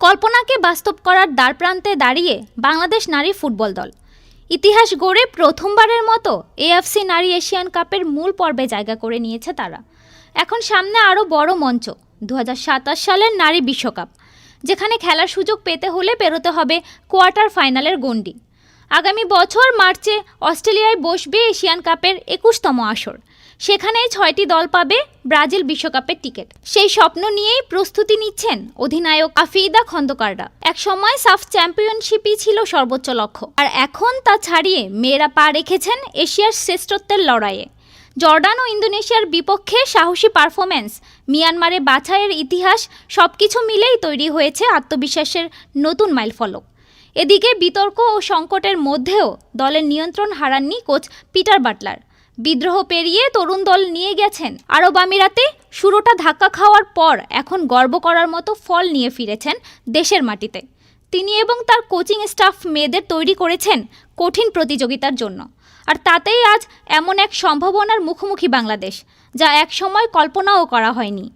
কল্পনাকে বাস্তব করার দ্বারপ্রান্তে দাঁড়িয়ে বাংলাদেশ নারী ফুটবল দল। ইতিহাস গড়ে প্রথমবারের মতো এএফসি নারী এশিয়ান কাপের মূল পর্বে জায়গা করে নিয়েছে তারা। এখন সামনে আরও বড় মঞ্চ দু হাজার সাতাশ সালের নারী বিশ্বকাপ, যেখানে খেলার সুযোগ পেতে হলে পেরোতে হবে কোয়ার্টার ফাইনালের গণ্ডি। আগামী বছর মার্চে অস্ট্রেলিয়ায় বসবে এশিয়ান কাপের একুশতম আসর। সেখানেই ছয়টি দল পাবে ব্রাজিল বিশ্বকাপের টিকিট। সেই স্বপ্ন নিয়েই প্রস্তুতি নিচ্ছেন অধিনায়ক আফিদা খন্দকাররা। এক সময় সাফ চ্যাম্পিয়নশিপই ছিল সর্বোচ্চ লক্ষ্য। আর এখন তা ছাড়িয়ে মেয়েরা পা রেখেছেন এশিয়ার শ্রেষ্ঠত্বের লড়াইয়ে। জর্ডান ও ইন্দোনেশিয়ার বিপক্ষে সাহসী পারফরম্যান্স, মিয়ানমারে বাছাইয়ের ইতিহাস, সবকিছু মিলেই তৈরি হয়েছে আত্মবিশ্বাসের নতুন মাইলফলক। এদিকে বিতর্ক ও সংকটের মধ্যেও দলের নিয়ন্ত্রণ হারাননি কোচ পিটার বাটলার। বিদ্রোহ পেরিয়ে তরুণ দল নিয়ে গেছেন আরব আমিরাতে। শুরুটা ধাক্কা খাওয়ার পর এখন গর্ব করার মতো ফল নিয়ে ফিরেছেন দেশের মাটিতে। তিনি এবং তার কোচিং স্টাফ মেয়েদের তৈরি করেছেন কঠিন প্রতিযোগিতার জন্য। আর তাতেই আজ এমন এক সম্ভাবনার মুখোমুখি বাংলাদেশ, যা এক সময় কল্পনাও করা হয়নি।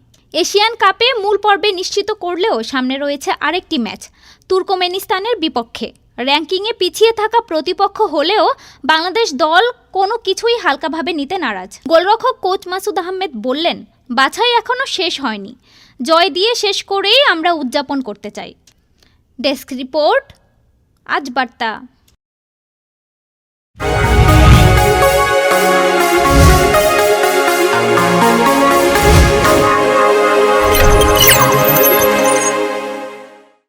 এশিয়ান কাপে মূল পর্বে নিশ্চিত করলেও সামনে রয়েছে আরেকটি ম্যাচ, তুর্কমেনিস্তানের বিপক্ষে। র্যাঙ্কিংয়ে পিছিয়ে থাকা প্রতিপক্ষ হলেও বাংলাদেশ দল কোনো কিছুই হালকাভাবে নিতে নারাজ। গোলরক্ষক কোচ মাসুদ আহমেদ বললেন, বাছাই এখনও শেষ হয়নি। জয় দিয়ে শেষ করেই আমরা উদযাপন করতে চাই। ডেস্ক রিপোর্ট, আজ বার্তা।